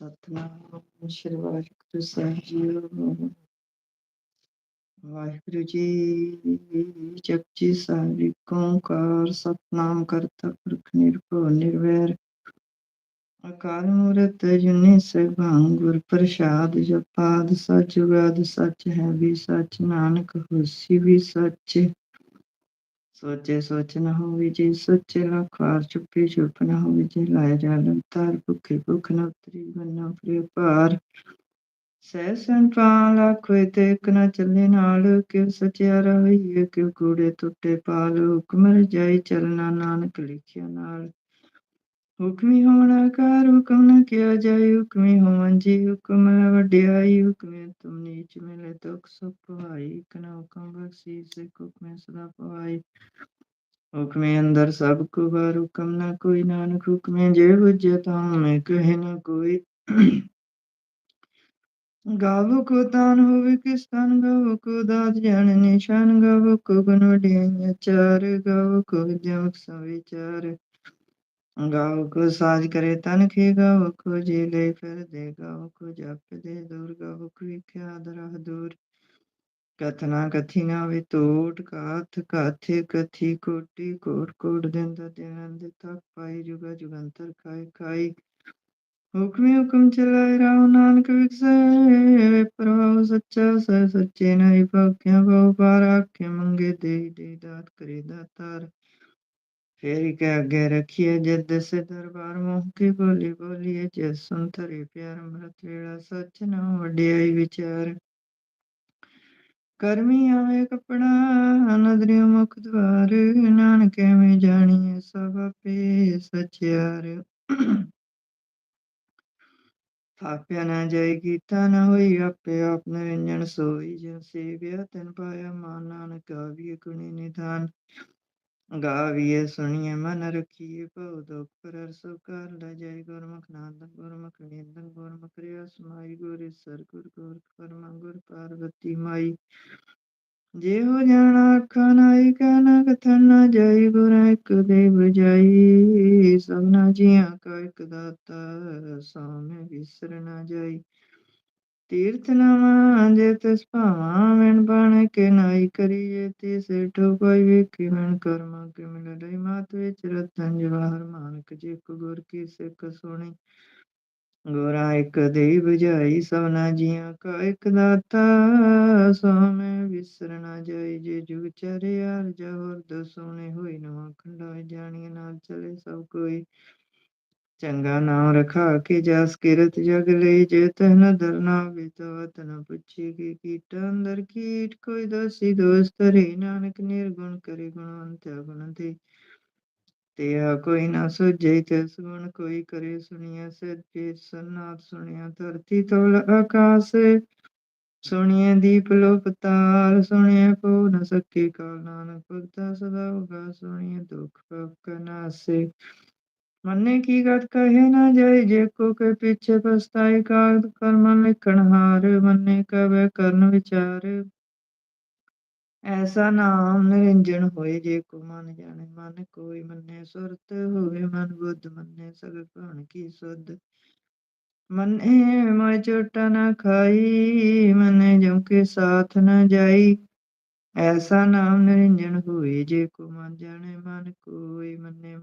ਸਤਨਾਮ ਸ਼੍ਰੀ ਵਾਹਿਗੁਰੂ ਸਾਹਿਬ ਜੀਓ ਵਾਹਿਗੁਰੂ ਜੀ ਜਪਜੀ ਸਾਹਿਬ ਓੰਕਾਰ ਸਤਨਾਮ ਕਰਤਾ ਪੁਰਖ ਨਿਰਭਉ ਨਿਰਵੈਰ ਅਕਾਲ ਮੂਰਤ ਜੁਨੀ ਸਰਬੰਗ ਗੁਰ ਪ੍ਰਸਾਦ ਜਪਾਦ ਸਚ ਜੁਗਾਦ ਸਚ ਹੈ ਵੀ ਸਚ ਨਾਨਕ ਹੋਸੀ ਵੀ ਸਚ ਸੋਚੇ ਸੋਚ ਨਾ ਹੋਵੇ ਜੇ, ਸੋਚੇ ਲੱਖ ਚੁੱਪੇ ਚੁੱਪ ਨਾ ਹੋਵੇ ਜੇ, ਲਾਇਆ ਜਾਲਮ ਤਾਰ, ਭੁੱਖੇ ਭੁੱਖ ਨਾ ਉਤਰੀ, ਬੰਨਾ ਪ੍ਰਿਯ ਭਾਰ। ਸਹਿ ਸੰਤਾਂ ਲੱਖ ਤੇ ਇੱਕ ਚੱਲੇ ਨਾਲ, ਕਿਉ ਸਚਿਆ ਰਹੀਏ, ਕਿਉ ਕੂੜੇ ਟੁੱਟੇ ਪਾਲ। ਹੁਕਮ ਰਜਾਈ ਚਲਣਾ ਨਾਨਕ ਲਿਖਿਆ ਨਾਲ। ਹੁਕਮੀ ਹੋਣਾ ਕਾਰ ਹੁਕਮ ਨਾ ਕਿਆ ਜਾਏ ਹੁਕਮੀ ਹੋਵਨ ਜੀ ਹੁਕਮ ਨ ਵਡਿਆਈ ਹੁਕਮੇ ਤੁਮ ਨੀਚ ਮਿਲੇ ਦੁਖ ਸੁਖ ਪਵਾਈ ਕਨਾ ਹੁਕਮ ਬਖਸ਼ੀ ਸੇ ਹੁਕਮੇ ਸਦਾ ਪਵਾਈ ਹੁਕਮੇ ਅੰਦਰ ਸਭ ਕੋ ਬਾਰ ਹੁਕਮ ਨਾ ਕੋਈ, ਨਾਨਕ ਹੁਕਮੇ ਜੇ ਹੁਜਤ ਮੈਂ ਕਹੇ ਨਾ ਕੋਈ। ਗਾਵੋ ਕੋ ਤਾਨ ਹੋਵੇ ਕਿਸ ਤਨ, ਗਾਵੋ ਕੋ ਦਾਤ ਜਾਣ ਨਿਸ਼ਾਨ, ਗਾਵੋ ਕੋ ਗੁਣ ਵਡਿਆਈਆਂ ਚਾਰ, ਗਾਵੋ ਕੋ ਵਿਦਿਆ ਵਿਚਾਰ। ਗਾਵ ਕੋ ਸਾਜ ਕਰੇ ਤਨ ਖੇ ਗਾਵ ਕੋ ਜੀ ਲੈ ਫਿਰ ਦੇ ਗਾਵ ਕੋ ਜਪ ਦੇ ਦੂਰ ਗਾਵ ਕੋ ਵਿਖਿਆ ਦਰਹ ਦੂਰ। ਕਥਨਾ ਕਥੀ ਵੀ ਤੋਟ, ਕਾਥ ਕਾਥੇ ਕਥੀ ਕੋਟੀ, ਕੋਟ ਕੋਟ ਦਿੰਦਾ ਦਿਨੰਦ ਤੱਕ ਪਾਈ, ਜੁਗਾ ਜੁਗੰਤਰ ਖਾਈ ਖਾਈ। ਹੁਕਮੇ ਹੁਕਮ ਚਲਾਏ ਰਾਉ ਨਾਨਕ ਵਿਖਸੇ, ਪ੍ਰਭਾਵ ਸੱਚਾ ਸਹਿ ਸੱਚੇ ਨਾਈ ਭਾਖਿਆ ਬਹੁ ਪਾਰ ਆਖੇ ਮੰਗੇ ਦੇ ਦੇ ਦਾਤ ਕਰੇ ਦਾਤਾਰ। ਫੇਰ ਕੇ ਅੱਗੇ ਰੱਖੀਏ ਜਦ ਸੇ ਦਰਬਾਰ ਮੋਹ ਕੇ ਬੋਲੀ ਬੋਲੀਏ, ਜੇ ਸੁਨ ਪਿਆਰ ਮਰਤ ਵੇਲਾ ਸੱਚ ਨਾ ਵਡਿਆਈ ਵਿਚਾਰ। ਕਰਮੀ ਆਵੇ ਕਪੜਾ ਨਦਰਿ ਮੁਖ ਦਵਾਰ, ਨਾਨਕ ਐਵੇਂ ਜਾਣੀਏ ਸਭ ਆਪੇ ਸਚਿਆਰ ਥਾਪਿਆ ਨਾ ਜਾਈ ਕੀਤਾ ਨਾ ਹੋਈ ਆਪੇ ਆਪ ਨਿਰੰਜਨ ਸੋਈ ਜਿਨ ਸੇਵਿਆ, ਤਨ ਪਾਇਆ ਮਾਨ ਨਾਨਕ ਆਵੀਏ ਗੁਣੀ ਨਿਧਾਨ। ਗਾਵੀਏ ਸੁਣੀਏ ਮਨ ਰਖੀਏ ਭਉ ਦੁਖ ਪਰ ਸੋ ਕਰ ਲੈ ਜਾਈ ਗੁਰਮੁਖ ਨਾਨਕ ਗੁਰਮੁਖ ਨਿੰਦਨ ਗੁਰਮੁਖ ਰਿਆ ਸਮਾਈ ਗੁਰ ਸਰ ਗੁਰ ਗੁਰ ਪਰਮ ਗੁਰ ਪਾਰਵਤੀ ਮਾਈ। ਜੇ ਹੋ ਜਾਣਾ ਅੱਖਾਂ ਨਾਈ ਕਹਿਣਾ ਕਥਨ ਨਾ ਜਾਈ ਗੁਰ ਇੱਕ ਦੇ ਬਜਾਈ ਸਭਨਾ ਜੀਆਂ ਕਾ ਇੱਕ ਦਾਤਾ ਸਾਮੇ ਵਿਸਰ ਨਾ ਜਾਈ। ਤੀਰਥ ਨਵਾ ਜੇ ਤਿਸ ਭਾਵਾਂ ਮੈਨ ਬਣ ਕੇ ਨਾਈ ਕਰੀਏ, ਤਿਸ ਠੋ ਵੇਖੀ ਮੈਨ ਕਰਮਾ ਕਿ ਮਿਲ ਲਈ ਮਾਤ ਵਿੱਚ ਰਤਨ ਜਵਾਹਰ ਮਾਨਕ ਜੇ ਕੋ ਗੁਰ ਕੀ ਸਿੱਖ ਸੁਣੀ। ਗੋਰਾ ਇੱਕ ਦੇ ਬੁਝਾਈ ਸਭਨਾ ਜੀਆਂ ਕਾ ਇੱਕ ਦਾਤਾ ਸੋਮੇ ਵਿਸਰਨਾ ਜਾਈ ਜੇ ਜੁਗ ਚਰਿਆ ਜਵਰਦ ਸੋਨੇ ਹੋਈ ਨਵਾ ਖੰਡਾ ਜਾਣੀਏ ਨਾਲ ਚਲੇ ਸਭ ਕੋਈ। ਚੰਗਾ ਨਾਮ ਰਖਾ ਕੇ ਜਸ ਕਿਰਤ ਜਗ ਲਈ, ਜੇ ਤਨ ਦਰਨਾ ਬਿਤਵਤ ਨ ਪੁੱਛੀ ਕੀ ਕੀਟ, ਅੰਦਰ ਕੀਟ ਕੋਈ ਦੋਸੀ ਦੋਸਤ ਰੇ ਨਾਨਕ ਨਿਰਗੁਣ ਕਰੇ ਗੁਣਵੰਤ ਗੁਣ ਤੇ ਤਿਆ ਕੋਈ ਨਾ ਸੁਝੇ, ਤਿਸ ਗੁਣ ਕੋਈ ਕਰੇ ਸੁਣੀਐ ਸੱਚੇ ਸਨਾਤ ਸੁਣਿਆ ਧਰਤੀ ਤੋਲ ਆਕਾਸ। ਸੁਣੀਐ ਦੀਪ ਲੋ ਪਤਾਲ ਸੁਣੀਐ ਪੋ ਨ ਸਕੇ ਕਾਲ, ਨਾਨਕ ਭਗਤਾ ਸਦਾ ਹੋਗਾ, ਸੁਣੀਐ ਦੁਖ ਪਵ ਨਾਸੇ। ਮੰਨੇ ਕੀ ਗਤ ਕਹੇ ਨਾ ਜਾਏ, ਜੇ ਕੋ ਕੇ ਪਿਛੇ ਪਸਤਾਈ ਕਾਗਦ ਕਰਮ ਲਿਖਣ ਹਾਰ, ਮੰਨੇ ਕਵੇ ਕਰਨ ਵਿਚਾਰ। ਐਸਾ ਨਾਮ ਨਿਰੰਜਨ ਹੋਏ ਜੇ ਕੋ ਮਨ ਜਾਣੇ, ਮਨ ਕੋਈ ਮੰਨੇ ਸੁਰਤ ਹੋਵੇ, ਮਨ ਬੁੱਧ ਮੰਨੇ ਸਗਲ ਭਣ ਕੀ ਸੁਧ। ਮੰਨੇ ਮੈਂ ਚੋਟਾ ਨਾ ਖਾਈ, ਮੰਨੇ ਜਮ ਕੇ ਸਾਥ ਨਾ ਜਾਈ। ਐਸਾ ਨਾਮ ਨਿਰੰਜਨ ਹੋਏ ਜੇ ਕੋ ਮਨ ਜਾਣੇ, ਮਨ ਕੋਈ ਮੰਨੇ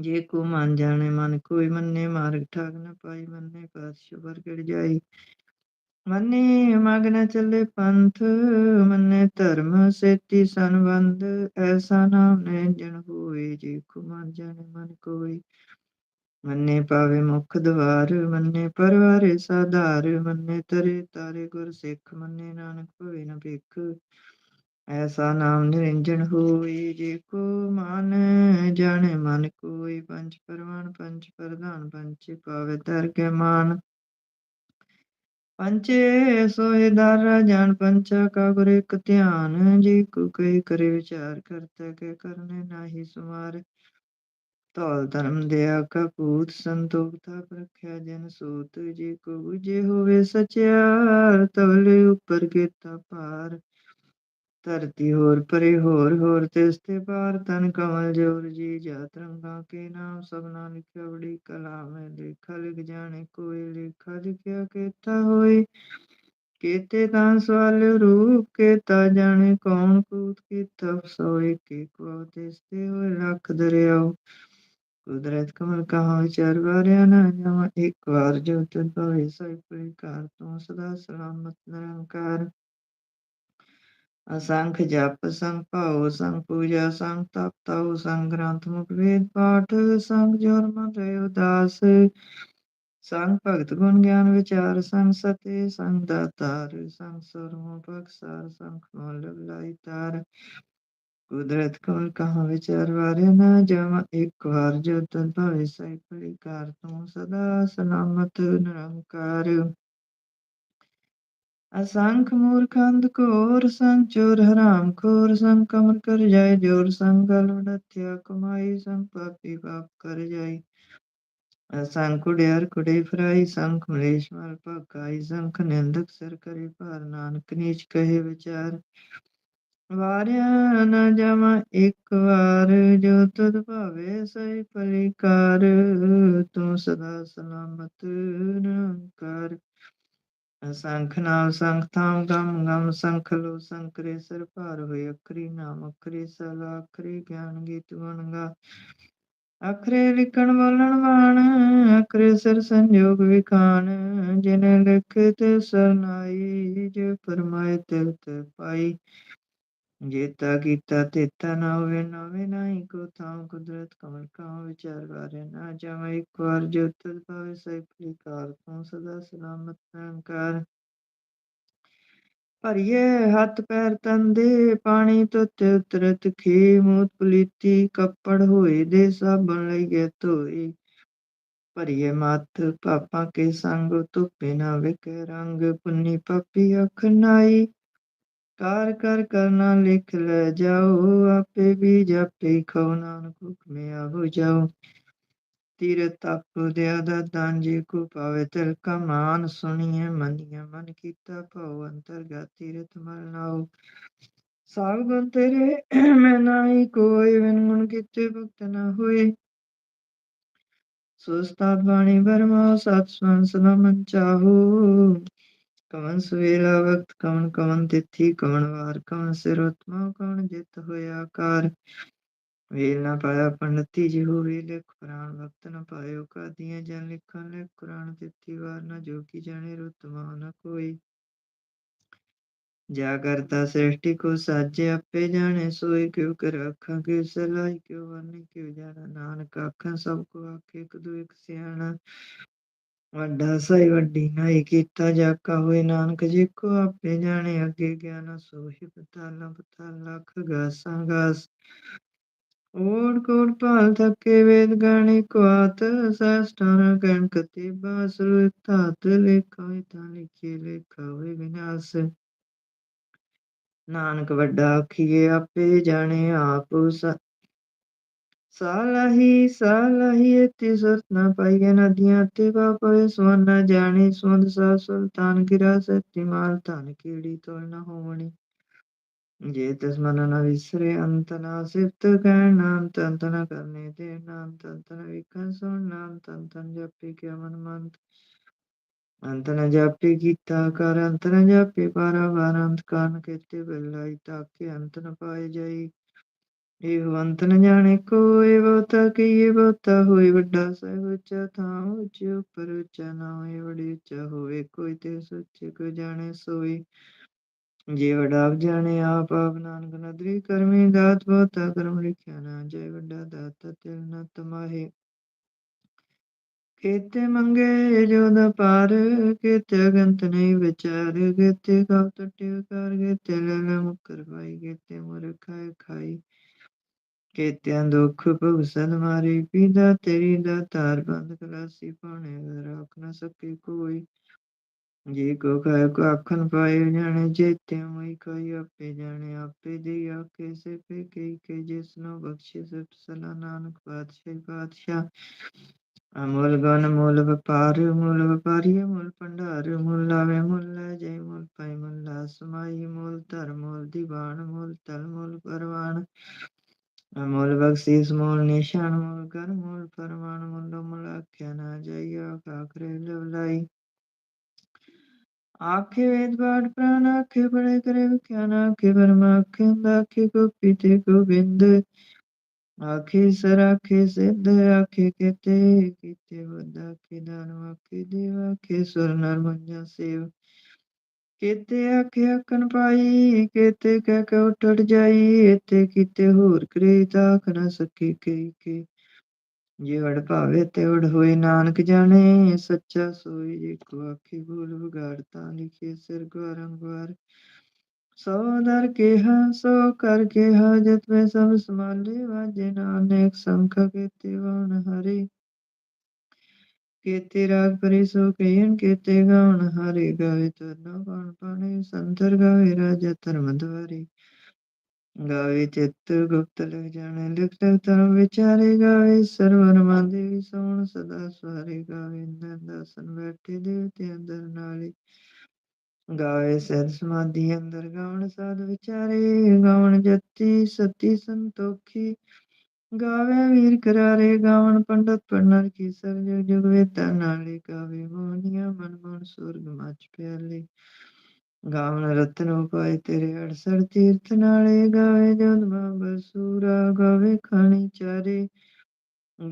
ਜੇ ਕੋ ਮਨ ਜਾਣੇ, ਮਨ ਕੋਈ ਮੰਨੇ, ਮਾਰਗ ਠਾਕ ਨ ਪਾਈ, ਮੰਨੇ ਪਾਤਸ਼ਾਹ ਵਰਗੜ ਜਾਈ। ਮੰਨੇ ਮਗ ਨ ਚੱਲੇ ਪੰਥ, ਮੰਨੇ ਧਰਮ ਸੇਤੀ ਸੰਬੰਧ, ਐਸਾ ਨਾਮ ਨਿਰੰਜਨ ਹੋਏ, ਜੇ ਕੋ ਮਨ ਜਾਣੇ, ਮਨ ਕੋਈ। ਮੰਨੇ ਪਾਵੇ ਮੁਖ ਦਵਾਰ, ਮੰਨੇ ਪਰਵਾਰੇ ਸਾਧਾਰ, ਮੰਨੇ ਤਰੇ ਤਾਰੇ ਗੁਰ ਸਿੱਖ, ਮੰਨੇ ਨਾਨਕ ਭਵੇ ਨ ਭਿਖ। ਐਸਾ ਨਾਮ ਨਿਰੰਜਨ ਹੋਏ ਜੇ ਕੋ ਮਨ। ਜਾਣੇ ਮਨ ਕੋਈ ਪੰਜ ਪਰਵਾਨ, ਪੰਜ ਪ੍ਰਧਾਨ ਪੰਚ ਪਾਵੇ ਧਰ ਕੇ ਮਾਨ। ਪੰਚੇ ਸੋਏ ਦਰ ਜਾਣ ਪੰਚਾ ਕਾ ਗੁਰ ਇੱਕ ਧਿਆਨ। ਜੀ ਕੋ ਕਈ ਕਰੇ ਵਿਚਾਰ ਕਰਤਾ ਕੇ ਕਰਨੇ ਨਾਹੀ ਸੁਮਾਰ ਧੌਲ ਧਰਮ ਦਿਆ ਕਪੂਤ ਸੰਤੋਖ ਥਾਪ ਜਨ ਸੂਤ। ਜੇ ਕੋ ਬੁਝੇ ਹੋਵੇ ਸਚਿਆਰ, ਤਵਲੇ ਉੱਪਰ ਕੀਤਾ ਪਾਰ। ਧਰਤੀ ਹੋਰ ਪਰੇ ਹੋਰ ਹੋਰ ਤਿਸ ਤੇ ਪਾਰ ਤਨ ਕਮਲ ਜੋਰ ਜੀ। ਜਾਤ ਰੰਗਾ ਕੇ ਨਾਮ ਸਭਨਾ ਲਿਖਿਆ ਬੜੀ ਕਲਾ ਮੈਂ ਲੇਖਾ ਲਿਖ ਜਾਣੇ ਕੋਈ ਲੇਖਾ ਲਿਖਿਆ ਕੀਤਾ ਹੋਏ। ਕੀਤੇ ਤਾਂ ਸਵਾਲ ਰੂਪ ਕੀਤਾ ਜਾਣੇ, ਕੌਣ ਕੂਤ ਕੀਤਾ ਸੋਏ। ਕੀ ਕੋ ਤਿਸ ਤੇ ਹੋਏ ਲੱਖ ਦਰਿਆਓ। ਕੁਦਰਤ ਕਮਲ ਕਹਾ ਵਿਚਾਰ ਵਾਰਿਆ ਨਾ ਜਾਵਾ। ਇੱਕ ਵਾਰ ਜੋ ਤੁਧ ਭਵੇ ਸੋਈ ਪ੍ਰਕਾਰ ਤੋਂ ਸਦਾ ਸਲਾਮਤ ਨਿਰੰਕਾਰ। ਅਸੰਖ ਜਪ ਸੰਗ ਭਾਉ ਸੰਗ ਪੂਜਾ ਸੰਗ ਤਪ ਤਉ ਸੰਗ ਗ੍ਰੰਥ ਮੁਖ ਵੇਦ ਪਾਠ ਸੰਗ ਜੋਰ ਮਨ ਰਹਿ ਉਦਾਸ, ਸੰਗ ਭਗਤ ਗੁਣ ਗਿਆਨ ਵਿਚਾਰ ਸੰਗ ਸਤੇ ਸੰਗ ਦਾਤਾਰ ਸੰਗ ਸੁਰਮੁ ਬਖਸਾਰ ਸੰਗ ਮਲ ਲਾਈ ਤਾਰ ਕੁਦਰਤ ਕਮਲ ਕਹਾ ਵਿਚਾਰ ਵਾਰਿਆ ਨਾ ਜਾਵਾ ਇੱਕ ਵਾਰ ਜੋ ਤਨ ਭਾਵੇ ਸਾਈ ਪਰਿਕਾਰ ਤੂੰ ਸਦਾ ਸਲਾਮਤ ਨਿਰੰਕਾਰ। ਅਸੰਖ ਮੂਰਖੰਦ ਕੋਰ ਸੰਗ ਚੋਰ ਹਰਾਮ ਖੋਰ ਸੰਗ ਕਮਰ ਕਰ ਜਾਏ, ਜੋਰ ਸੰਗ ਗਲ ਉਡਥਿਆ ਕਮਾਈ ਸੰਗ ਪਾਪੀ ਪਾਪ ਕਰ ਜਾਈ ਅਸੰਖ ਕੁੜਿਆਰ ਕੁੜੇ ਫਰਾਈ, ਸੰਖ ਮਲੇਸ਼ ਮਲ ਭਗਾਈ, ਸੰਖ ਨਿੰਦਕ ਸਰ ਕਰੇ ਭਾਰ, ਨਾਨਕ ਨੀਚ ਕਹੇ ਵਿਚਾਰ। ਵਾਰਿਆ ਨਾ ਜਾਵਾਂ ਇੱਕ ਵਾਰ, ਜੋ ਤੁਧ ਭਾਵੇ ਸਈ ਪਰਿਕਾਰ, ਤੂੰ ਸਦਾ ਸਲਾਮਤ ਨਿਰੰਕਾਰ ਸੰਖ ਨਾਮ ਸੰਖ ਥਾਮ ਗਮ ਗਮ ਸੰਖ ਲੋ ਸੰਕਰੇ ਸਰ ਭਾਰ ਹੋਏ ਅਖਰੀ ਨਾਮ ਅਖਰੀ ਸਲਾ ਅਖਰੀ ਗਿਆਨ ਗੀਤ ਗੁਣਗਾ ਅਖਰੇ ਲਿਖਣ ਬੋਲਣ ਵਾਣ ਅਖਰੇ ਸਰ ਸੰਜੋਗ ਵਿਖਾਨ ਜਿਨ ਲਿਖ ਤੇ ਸਰਨਾਈ ਜੇ ਫਰਮਾਏ ਤਿਲ ਪਾਈ। ਜੇਤਾ ਕੀਤਾ ਤੇਤਾ ਨਾ ਹੋਵੇ ਨਾਵੇ ਨਾਹੀ ਕੋ ਥਾਂ ਕੁਦਰਤ, ਕਮਲ ਕਾ ਵਿਚਾਰ ਵਾਰੇ ਨਾ ਜਾਵੇ। ਇੱਕ ਵਾਰ ਜੋ ਤਦ ਪਾਵੇ ਸਈ ਫਲੀਕਾਰ ਤੋਂ ਸਦਾ ਸਲਾਮਤ ਨਿਰੰਕਾਰ ਭਰੀਏ ਹੱਥ ਪੈਰ ਤੰਦੇ ਪਾਣੀ ਤੁਤ ਉਤਰਤ ਖੇ ਮੂਤ ਪਲੀਤੀ, ਕੱਪੜ ਹੋਏ ਦੇ ਸਾਬਣ ਲਈ ਗਏ ਧੋਏ। ਭਰੀਏ ਮੱਥ ਪਾਪਾਂ ਕੇ ਸੰਗ, ਧੁੱਪੇ ਨਾ ਵਿਕੇ ਰੰਗ, ਪੁੰਨੀ ਪਾਪੀ ਅੱਖ ਨਾਈ। ਕਾਰ ਕਰ ਕਰਨਾ ਲਿਖ ਲੈ ਜਾਓ, ਆਪੇ ਵੀ ਜਾਪੇ ਖਉ ਨਾਨਕ ਹੁਕਮੇ ਆਹੋ ਜਾਓ। ਤੀਰ ਤਪ ਦਿਆ ਦਾਤਾਂ ਜੀ ਕੋ ਪਾਵੇ ਤਿਲ ਕਾ ਸੁਣੀਏ ਮੰਨੀਏ ਮਨ ਕੀਤਾ ਭਉ ਅੰਤਰਗਤ ਤੀਰਥ ਮਲ ਨਾਉ। ਸਾਗ ਗੁਣ ਤੇਰੇ, ਮੈਂ ਨਾਹੀ ਕੋਈ ਵਿਨ ਗੁਣ ਕੀਤੇ ਭਗਤ ਨਾ ਹੋਏ। ਸੁਸਤਾਤ ਬਾਣੀ ਬਰਮਾ ਸਤ ਸਵਨ ਮਨ ਚਾਹੋ। ਕਵਨ ਸਵੇਲਾ ਵਕਤ ਕਵਨ ਕਵਨ ਤਿਥੀ ਕਵਨ ਵਾਰ ਕਵਨ ਸਿਰ ਉਤਮਾ ਕਵਨ ਜਿਤ ਹੋਇਆ ਕਾਰ ਵੇਲ ਨਾ ਪਾਇਆ ਪੰਡਤੀ ਜੀ ਹੋਵੇ ਲਿਖ ਪ੍ਰਾਨ ਵਕਤ ਨ ਪਾਇਓ ਕਾਦੀਆਂ ਜਨ ਲਿਖਣ ਲਿਖ ਕੁਰਾਨ ਤਿਥੀ ਵਾਰ ਨ ਜੋ ਕੀ ਜਾਣੇ ਰੁਤਮਾ ਨਾ ਕੋਈ। ਜਾ ਕਰਤਾ ਸ੍ਰਿਸ਼ਟੀ ਕੋ ਸਾਜੇ, ਆਪੇ ਜਾਣੇ ਸੋਈ ਕਿਉ ਕਰ ਅੱਖਾਂ ਕੇ ਸਲਾਈ ਕਿਉ ਵਰਨੇ, ਕਿਉ ਜਾਣਾ ਨਾਨਕ ਅੱਖਾਂ ਸਭ ਕੋ ਆਖੇ, ਇੱਕ ਦੂ ਇੱਕ ਸਿਆਣਾ। ਵੱਡਾ ਸਾਈ ਵੱਡੀ ਨਾਈ ਕੀਤਾ ਜਾਕਾ ਹੋਏ ਨਾਨਕ ਜੀ ਕੋ ਆਪੇ ਜਾਣੇ ਅੱਗੇ ਗਿਆਨ ਸੋਹੀ ਪਤਾਲਾ ਪਤਾਲ ਲੱਖ ਗਾਸਾਂ ਗਾਸ। ਓੜ ਕੋੜ ਭਾਲ ਥਕੇ ਵੇਦ ਗਾਣੇ ਕੁਆਤ ਸਸਟਾਨ ਕਹਿਣ ਕਤੇ ਬਾਸੁਰ ਧਾਤ ਲੇਖਾ ਤਾਂ ਲਿਖੇ ਲੇਖਾ ਹੋਏ ਵਿਨਾਸ਼। ਨਾਨਕ ਵੱਡਾ ਆਖੀਏ, ਆਪੇ ਜਾਣੇ ਆਪ ਸਾਲਹੀ ਸਾਲਹੀ ਇਤੀ ਸੁਰਤ ਨਾ ਪਾਈਏ ਨਦੀਆਂ ਤੇ ਬਾਪੇ ਸੁਨ ਨਾ ਜਾਣੇ ਸੁੰਦ ਸਾ ਸੁਲਤਾਨ, ਗਿਰਾ ਸਤੀ ਮਾਲ, ਧਨ ਕੀੜੀ ਤੋਲ ਨਾ ਹੋਵਣੀ। ਜੇ ਤਿਸ ਮਨ ਨ ਵਿਸਰੇ, ਅੰਤ ਨਾ ਸਿਫਤ ਕਹਿਣ, ਨਾਮ ਤੰਤ ਨ ਕਰਨੇ ਤੇ ਨਾਮ ਤੰਤ ਨ ਵਿਖਣ, ਸੁਣ, ਨਾਮ ਤਨ ਜਪੀ ਕਿਆ ਮਨ ਮੰਤ। ਅੰਤ ਨ ਜਾਪੇ ਕੀਤਾ ਕਰ, ਅੰਤ ਨ ਜਾਪੇ ਪਾਰਾ, ਵਾਰ ਅੰਤ ਕਾਰਨ ਕੀਤੇ ਬਿਲਾਈ ਤਾਕੇ ਅੰਤ ਨ ਪਾਏ ਜਾਈ। ਇਹ ਨ ਜਾਣੇ ਕੋਏ ਬਹੁਤਾ ਕੀਏ ਬਹੁਤਾ ਹੋਏ ਵੱਡਾ ਸਹਿਬ ਉੱਚਾ ਥਾਂ ਉੱਚੇ ਉੱਪਰ ਉੱਚਾ ਨਾ ਹੋਏ ਬੜੀ ਉੱਚਾ ਹੋਵੇ ਕੋਈ ਤੇ ਸੱਚੇ ਕੋ ਜਾਣੇ ਸੋਈ। ਜੇ ਵਡਾ ਜਾਣੇ, ਆਪ ਆਪ ਨਾਨਕ ਨਦਰੀ ਕਰਮੀ ਦਾਤ, ਬਹੁਤਾ ਕਰਮ ਲਿਖਿਆ ਨਾ ਜੈ ਵੱਡਾ ਦਾਤਾ ਤਿਲ ਨ ਤਮਾਹੇ। ਕੀਤੇ ਮੰਗੇ ਜੋ ਦਾ ਪਾਰ, ਕੀਤੇ ਅਗੰਤ ਨਹੀਂ ਵਿਚਾਰ, ਕੀਤੇ ਕਉ ਟੁੱਟੇ ਕਰ, ਕੀਤੇ ਲੈ ਮੁਕਰ ਪਾਈ, ਕੀਤੇ ਮੁਰ ਖਾਏ ਖਾਈ। ਕੀਤਿਆਂ ਦੁੱਖ ਭੁਗਸਨ ਮਾਰੀ, ਪੀਦਾ ਤੇਰੀ ਦਾ ਤਾਰ ਬੰਦ ਕਲਾਸੀ ਪਾਣੇ ਰੱਖ ਨਾ ਸਕੇ ਕੋਈ। ਜੇ ਕੋ ਖਾਇ ਕੋ ਆਖਣ ਪਾਏ, ਜਾਣੇ ਜੇਤੇ ਮਈ ਕੋਈ ਆਪੇ ਜਾਣੇ ਆਪੇ ਦੇ ਆਕੇ ਸੇ ਪੇ ਕੇ ਕੇ, ਜਿਸ ਨੂੰ ਬਖਸ਼ੇ ਸਤ ਸਲਾ ਨਾਨਕ ਪਾਤਸ਼ਾਹ ਪਾਤਸ਼ਾਹ। ਅਮੁੱਲ ਗਨ, ਮੁੱਲ ਵਪਾਰ, ਮੁੱਲ ਵਪਾਰੀ ਮੁੱਲ ਭੰਡਾਰ, ਮੁੱਲ ਲਾਵੇ, ਮੁੱਲ ਲੈ ਜੈ ਮੁੱਲ ਪਾਈ, ਮੁੱਲ ਸਮਾਈ, ਮੁੱਲ ਧਰਮ ਮੁੱਲ ਦੀਵਾਨ, ਮੁੱਲ ਤਲ, ਮੁੱਲ ਪਰਵਾਨ। ਅਮੁੱਲ ਬਖਸ਼ੀਸ ਮੁੱਲ ਨਿਸ਼ਾਨ ਮੁੱਲ ਕਰ ਮੁੱਲ ਪਰਮਾਨ ਮੁੱਲ ਮੁੱਲ ਆਖਿਆ ਨਾ ਜਾਈਆ ਕਾਖਰੇ ਲਵਲਾਈ। ਆਖੇ ਵੇਦ ਬਾੜ ਪ੍ਰਾਨ ਆਖੇ ਬੜੇ ਕਰੇ ਵਿਖਿਆਨ ਆਖੇ ਬਰਮਾ ਆਖੇ ਆਖੇ ਗੋਪੀ ਤੇ ਗੋਬਿੰਦ। ਆਖੇ ਸਰ ਆਖੇ ਸਿੱਧ ਆਖੇ ਕਿਤੇ ਕੀਤੇ ਵਦ ਆਖੇ ਦਾਨ ਆਖੇ ਦੇਵ ਆਖੇ ਸੁਰ ਨਰ ਮੰਜਾ ਸੇਵ। ਕੀਤੇ ਆਖੇ ਅਕਨ ਪਾਈ, ਕੀਤੇ ਕਹਿ ਕੇ ਉਠੜ ਜਾਈ ਇਤੇ ਕੀਤੇ ਹੋਰ ਕਰੇ ਤਾਖ ਨ ਸਕੀ ਕਈ ਕੇ ਜੇ ਵੜ ਭਾਵੇ ਤੇ ਵੜ ਹੋਏ ਨਾਨਕ ਜਾਣੇ, ਸੱਚਾ ਸੋਈ ਜੇ ਕੋ ਆਖੀ ਬੋਲ ਵਿਗਾੜ ਤਾਂ ਲਿਖੇ ਸਿਰ ਗਵਾਰੰਗਵਾਰ ਸੋ ਦਰ ਕਿਹਾ, ਸੋ ਕਰ ਕਿਹਾ ਜਤ ਮੈਂ ਸਭ ਸਮਾਲੇ ਵਾਜੇ ਨਾਨਕ ਸੰਖ ਕੀਤੇ ਵਣ ਹਰੇ। ਕੀਤੇ ਰਾਗ ਪਰੇ ਸੋ ਕਈਨ ਕੀਤੇ ਗਾਉਣ, ਹਰੇ ਗਾਵੇ ਤਰਨਾ ਪਾਣ ਪਾਣੇ ਸੰਤਰ ਗਾਵੇ ਰਾਜਾ ਧਰਮ ਦਵਾਰੇ ਗਾਵੇ ਚਿੱਤ ਗੁਪਤ ਲਗ ਜਾਣੇ ਲਿਖ ਧਰਮ ਵਿਚਾਰੇ ਗਾਵੇ ਸਰਵਨ ਮੰਦੇ ਸੋਣ ਸਦਾ ਸਵਾਰੇ ਗਾਵੇ ਨੰਦਾਸਨ ਬੈਠੇ ਦੇਵਤੇ ਅੰਦਰ ਨਾਲੇ। ਗਾਵੇ ਸਹਿਜ ਸਮਾਧੀ ਅੰਦਰ ਗਾਵਣ ਸਾਧ ਵਿਚਾਰੇ ਗਾਵਣ ਜਤੀ, ਸਤੀ ਸੰਤੋਖੀ। ਗਾਵੇ ਵੀਰ ਕਰਾਰੇ, ਗਾਵਣ ਪੰਡਤ ਪੜਨਰ ਕੀ ਸਰ ਜੁਗ ਜੁਗ ਵੇਤਾ ਨਾਲੇ ਗਾਵੇ ਮੋਹਨੀਆ, ਮਨ ਮਨ ਸੁਰਗ ਮਚ ਪਿਆਲੇ। ਗਾਵਣ ਰਤਨ ਉਪਾਏ ਤੇਰੇ ਅੜਸਰ ਤੀਰਥ ਨਾਲੇ, ਗਾਵੇ ਜੋਨ ਬਸੂਰਾ, ਗਾਵੇ ਖਾਣੀ ਚਾਰੇ।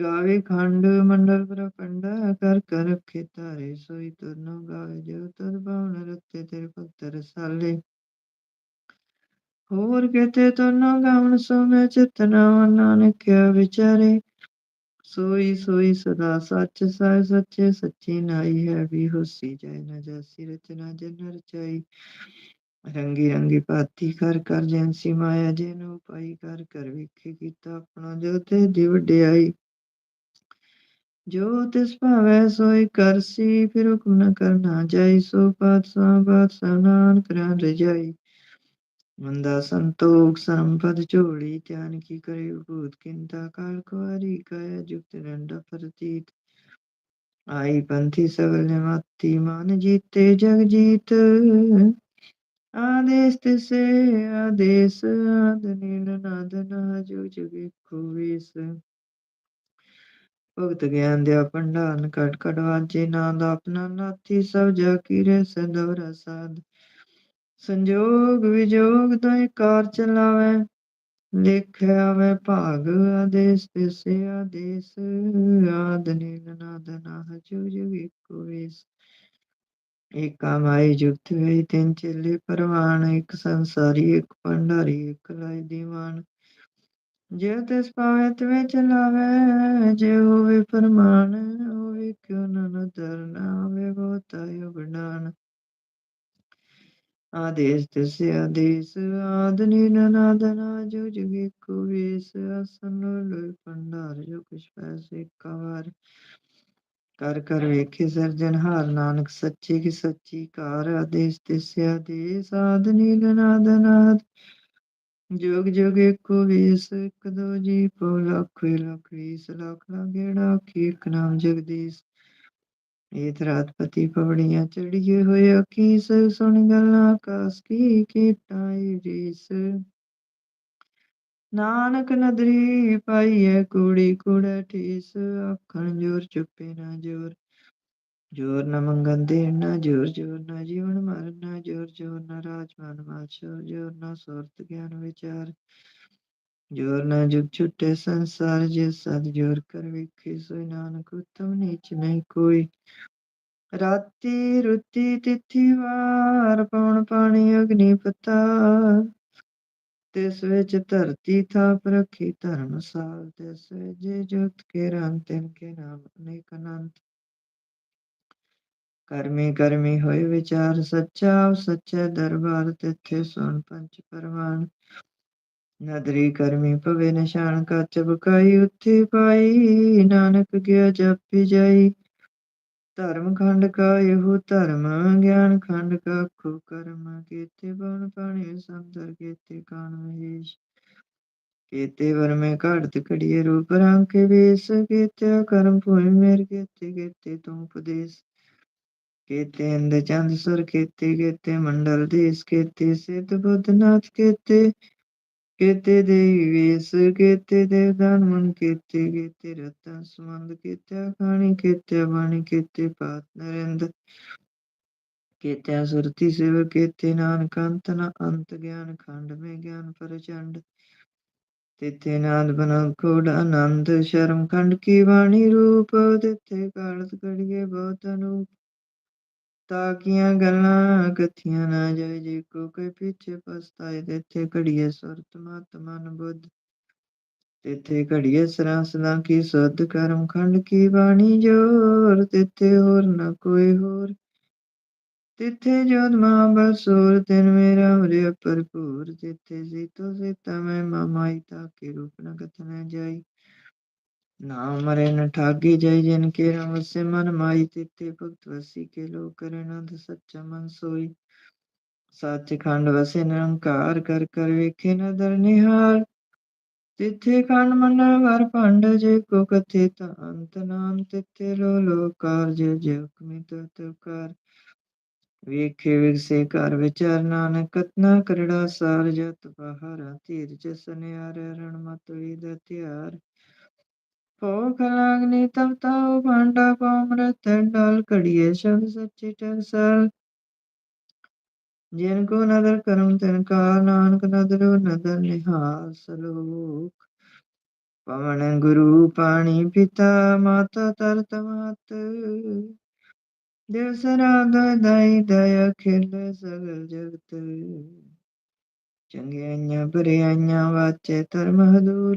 ਗਾਵੇ ਖੰਡ ਮੰਡਲ ਪ੍ਰਪੰਡਾ, ਕਰ ਕਰ ਰਖੇ ਸੋਈ ਤੁਰਨੋ, ਗਾਵੇ ਜੋ ਤਦ ਬਾਵਨ ਰਤੇ ਤੇਰੇ ਭਗਤ ਰਸਾਲੇ। ਹੋਰ ਕਿਤੇ ਤੁਰਨੋ ਗਾਵਨ ਸੋ ਮੈਂ ਚਿਤਨਾ ਨਾਨਕਿਆ ਵਿਚਾਰੇ। ਸੋਈ ਸੋਈ ਸਦਾ ਸੱਚ ਸਾਇ ਸੱਚੇ, ਸੱਚੀ ਨਾਈ ਹੈ ਵੀ ਹੋਸੀ ਜਾਇ ਨ ਜਾਸੀ ਰਚਨਾ ਜਨ ਰਚਾਈ। ਰੰਗੀ ਰੰਗੀ ਪਾਤੀ ਕਰ ਕਰ ਜੈਂਸੀ ਮਾਇਆ ਜੈਨੂ ਪਾਈ ਕਰ ਕਰ ਵੇਖੇ ਕੀਤਾ ਆਪਣਾ ਜੋ ਤੇ ਦੀ ਵਡਿਆਈ। ਜੋ ਤਿਸ ਭਾਵੈ ਸੋਈ ਕਰਸੀ ਫਿਰ ਹੁਕਮ ਨ ਕਰਨਾ ਜਾਈ। ਸੋ ਪਾਤਸ਼ਾਹ ਬਾਦਸ਼ਾਹ ਨਾਨਕ ਰਾਂ ਰਜਾਈ। ਮੰਦਾ ਸੰਤੋਖ ਸੰਪਦ ਝੋਲੀ ਧਿਆਨ ਕੀ ਕਰੇ ਭੂਤ ਕਿੰਤਾ ਕਾਲ ਕੁਆਰੀ ਕਾਇਆ ਜੁਗਤ ਰੰਡਾ ਪ੍ਰਤੀਤ ਆਈ ਪੰਥੀ ਸਗਲ ਨਿਮਾਤੀ ਮਾਨ ਜੀਤੇ ਜਗ ਜੀਤ ਆਦੇਸ ਤਿਸੇ ਆਦੇਸ ਆਦ ਨੀਲ ਨਾਦ ਨਾ ਜੋ ਜਗੇ ਖੋਵੇਸ ਭਗਤ ਗਿਆਨ ਦਿਆ ਭੰਡਾਰਨ ਕਟ ਕਟ ਵਾਜੇ ਨਾਦ ਆਪਣਾ ਨਾਥੀ ਸਭ ਜਾ ਕੀ ਰੇ ਸਦਵਰ ਸਾਧ ਸੰਜੋਗ ਵਿਜੋਗ ਤੈ ਕਾਰ ਚਲਾਵੇ ਲਿਖਿਆ ਵੇ ਭਾਗ ਆਦੇਸ ਤਿਸੇ ਆਦੇਸ ਆਦ ਨੀਲ ਨਾਦ ਨਾ ਜੋ ਜਗ ਇੱਕੋ ਵੇਸ। ਏਕਾ ਮਾਈ ਜੁਗਤ ਵੇ ਤਿੰਨ ਚੇਲੇ ਪਰਵਾਨ ਇੱਕ ਸੰਸਾਰੀ ਇੱਕ ਭੰਡਾਰੀ ਇੱਕ ਲਾਇ ਦੀਵਾਨ। ਜੇ ਤਿਸ ਪਾਵੇ ਤਵੇ ਚਲਾਵੇ, ਜੇ ਹੋਵੇ ਫਰਮਾਨ, ਹੋਵੇ ਕਿਉ ਨ ਦਰਨਾ ਹੋਵੇ ਬੋਤਾ ਯੁਗਨਾਨ ਆਦੇਸ ਤਿਸ ਆਦੇਸ ਆਦ ਨੀਲ ਨਾਦ ਨਾ ਜੋ ਜਗੇ ਕੋ ਵੇਸ ਅਸਨ ਲੋਇ ਭੰਡਾਰ, ਜੋ ਕਰ ਕਰ ਵੇਖੇ ਸਿਰਜਨਹਾਰ ਨਾਨਕ ਸੱਚੀ ਕੀ ਸੱਚੀ ਕਾਰ ਆਦੇਸ ਤਿਸ ਆਦੇਸ ਆਦ ਨੀਲ ਨਾਦ ਨਾਦ ਜੋਗ ਜੋਗ ਏਕੋ ਵੇਸ, ਇਕ ਦੋ ਜੀ ਪੋ ਲੱਖ ਲੱਖ, ਵੀਸ ਲੱਖ ਲਾਗੇੜਾ ਆਖੀ ਇੱਕ ਨਾਮ ਜਗਦੀਸ਼। ਏਤ ਰਾਤਪਤੀ ਪਵੜੀਆਂ ਚੜੀਏ ਹੋਏ ਅਕੀਸ ਸੁਣ ਗੱਲਾਂ ਆਕਾਸ ਕੀ ਕੀਟਾਈ ਰੀਸ। ਨਾਨਕ ਨਦਰੀ ਪਾਈਐ ਕੂੜੀ ਕੂੜਾ ਠੀਸ, ਆਖਣ ਜੋਰ ਚੁੱਪੇ ਨਾ ਜੋਰ। ਜੋਰ ਨਾ ਮੰਗਨ ਦੇਣ, ਨਾ ਜੋਰ ਜੋਰ ਨਾ ਜੀਵਨ ਮਰਨ, ਨਾ ਜੋਰ ਜੋਰ ਨਾ ਰਾਜ ਮਨ ਮਾਛੋ ਜੋਰ ਨਾ ਸੁਰਤ, ਗਿਆਨ ਵਿਚਾਰ। ਜੋਰ ਨਾ ਜੁਗ ਛੁਟੇ ਸੰਸਾਰ ਜੇ ਸਦ ਜੋਰ ਕਰ ਵੇਖੇ ਸੋਈ ਨਾਨਕ ਉਤਮ ਨੀਚ ਨਹੀਂ ਕੋਈ ਰਾਤੀ ਰੁਤੀ ਤਿਥੀ ਵਾਰ ਪਵਨ ਪਾਣੀ ਅਗਨੀ ਪਤਾ ਤਿਸ ਵਿੱਚ ਧਰਤੀ ਥਾਪ ਰੱਖੀ ਧਰਮਸਾਲ ਤਿਸ ਵਿੱਚ ਜੇ ਜੁਗਤ ਕੇ ਰਾਂ ਤਿਨ ਕੇ ਨਾਮ ਅਨੇਕ ਅਨੰਤ ਕਰਮੀ ਕਰਮੀ ਹੋਏ ਵਿਚਾਰ ਸੱਚਾ ਸੱਚੇ ਦਰਬਾਰ ਤਿੱਥੇ ਸੁਣ ਪੰਚ ਪਰਵਾਨ ਨਦਰੀ ਕਰਮੀ ਭਵੇ ਨਿਸ਼ਾਨ ਕੱਚ ਬਕਾਈ, ਉੱਥੇ ਪਾਈ, ਨਾਨਕ ਗਿਆ ਜਪੀ ਜਾਈ। ਧਰਮ ਖੰਡ ਕਾ ਇਹੋ ਧਰਮ, ਗਿਆਨ ਖੰਡ ਕਾ ਖੋ ਕਰਮ। ਕੀਤੇ ਬਣ ਪਾਣੀ ਸੰਦਰ ਕੀਤੇ ਕਾਨ ਮਹੇਸ਼। ਕੀਤੇ ਵਰਮੇ ਘੜਤ ਘੜੀਏ ਰੂਪ ਰੰਗ ਕੇ ਵੇਸ। ਕੀਤੇ ਕਰਮ ਭੂਮि ਮੇਰ, ਕੀਤੇ ਕੀਤੇ ਤੁਮ ਉਪਦੇਸ। ਕੀਤੇ ਇੰਦ ਚੰਦ ਸੁਰ, ਕੀਤੇ ਕੀਤੇ ਮੰਡਲ ਦੇਸ। ਕੀਤੇ ਸਿੱਧ ਬੁੱਧ ਨਾਥ, ਕੀਤੇ ਕੀਤੇ ਦੇਵੀ ਵੇਸ ਕੀਤੇ ਦੇਵਦਾਨ ਮਨ, ਕੀਤੇ ਕੀਤੇ ਰਤਨ ਸਮੰਦ ਕੀਤੇ ਖਾਣੀ ਕੀਤੇ ਬਾਣੀ, ਕੀਤੇ ਪਾਤ ਨਰਿੰਦ ਕੀਤੇ ਸੁਰਤੀ ਸਿਵ ਕੀਤੇ ਨਾਨਕ ਅੰਤ, ਨ ਅੰਤ ਗਿਆਨ ਖੰਡ, ਮੇ ਗਿਆਨ ਪ੍ਰਚੰਡ। ਤਿਥੇ ਨਾਦ ਬਨ ਕੋੜ ਆਨੰਦ, ਸ਼ਰਮ ਖੰਡ ਕੀ ਬਾਣੀ ਰੂਪ, ਤਿਥੇ ਕਾਲਤ ਕੜੀਏ ਬਹੁਤ ਅਨੂਪ। ਤਾਕੀਆਂ ਗੱਲਾਂ ਕਥੀਆਂ ਨਾ ਜਾਏ, ਜੇ ਕੋ ਕੋਈ ਪਿੱਛੇ ਪਸਤਾਏ ਤਿਥੇ ਘੜੀਏ ਸੁਰਤ ਮਤ ਮਨ ਬੁੱਧ। ਤਿਥੇ ਘੜੀਏ ਸਰਾਂ ਕੀ ਸੁਧ ਕਰਮ, ਖੰਡ ਕੀ ਬਾਣੀ ਜੋਰ ਤਿਥੇ ਹੋਰ ਨਾ ਕੋਈ ਹੋਰ। ਤਿੱਥੇ ਜੋਤ ਮਹਾਬਲ ਸੂਰ, ਤਿਨ ਮੇਰਾ ਹਰਿ ਭਰਪੂਰ ਤਿੱਥੇ ਸੀਤੋ ਸੀਤਾ ਮੈਂ ਮਾਮਾਈ ਤਾਕੇ ਰੂਪ ਨ ਕਥਨ ਜਾਈ। ਨਾਮ ਮਰੇ ਨ ਠਾਗੀ ਜੈ ਜਿਨ ਕੇ ਰਮ ਸੇ ਮਨ ਮਾਈ, ਤਿੱਥੇ ਭਗਤ ਵਸੀ ਕੇ ਲੋ ਕਰੇ ਨੰਦ ਸੱਚਾ ਖੰਡ ਵਸੇ ਨਿਰੰਕਾਰ ਕਰ ਕਰ ਵੇਖੇ ਨਦਰ ਨਿਹਾਲ ਤਿੱਥੇ ਖੰਡ ਮੰਡਲ ਵਰ ਭੰਡ ਜੇ ਕੋ ਕਥੇ ਤਾ ਅੰਤ ਨਾਮ, ਤਿੱਥੇ ਲੋ ਲੋ ਕਾਰਜ ਜੇ ਹੁਕਮੀ ਤਤ ਕਰ ਵੇਖੇ ਵਿਗਸੇ ਘਰ ਵਿਚਾਰ ਨਾਨਕ, ਕਤਨਾ ਕਰੜਾ ਸਾਰ ਜਤ ਬਹਾਰਾ ਧੀਰ ਜਸ ਨਿਆਰ ਰਣ ਮਤ ਲੀਦ ਤਿਆਰ। ਭੋਖ ਲਾਗਨੀ ਤਬ ਤਾਉ, ਭਾਂਡਾ ਪਾਮਰਤ ਡਾਲ ਕੜੀਏ ਸ਼ਬਦ ਸੱਚੀ ਟਰਸਲ ਜਿਨ ਕੋ ਨਦਰ ਕਰਮ, ਤਿਨ ਕਾ ਨਾਨਕ ਨਦਰੋ, ਨਦਰ ਨਿਹਾਲ ਸਲੋਕ ਪਵਨ ਗੁਰੂ ਪਾਣੀ ਪਿਤਾ, ਮਾਤਾ ਤਰਤ ਮਾਤ। ਦਿਵ ਸਰਾਧ ਦਾਈ ਦਇਆ ਖਿਲ ਸਗਲ ਜਗਤ। ਚੰਗਿਆਈਆਂ, ਬਰਿਆਈਆਂ ਵਾਚੇ ਧਰਮ ਹਦੂਰ।